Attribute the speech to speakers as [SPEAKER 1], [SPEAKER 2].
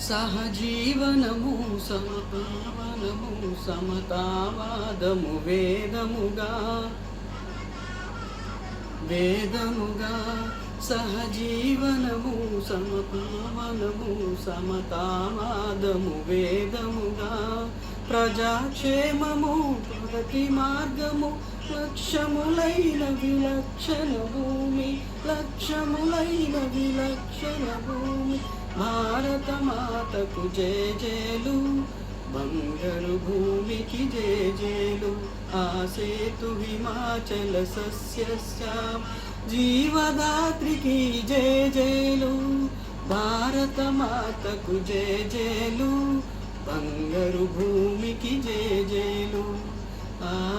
[SPEAKER 1] సహజీవనము సమపావనము సమతావాదము వేదముగా వేదముగా సహజీవనము సమపావనము సమతావాదము వేదముగా ప్రజాక్షేమము ప్రగతి మార్గము లక్ష్యములైన విలక్షణ భూమి లక్ష్యములైన విలక్షణ భూమి. భారత మాతకు జేజేలు బంగారు భూమికి జేజేలు ఆ సేతు హిమాచల సస్యశ్యాం జీవదాత్రికి జేజేలు భారత మాతకు జేజేలు అందరు భూమికి జేజేలు ఆ ఆ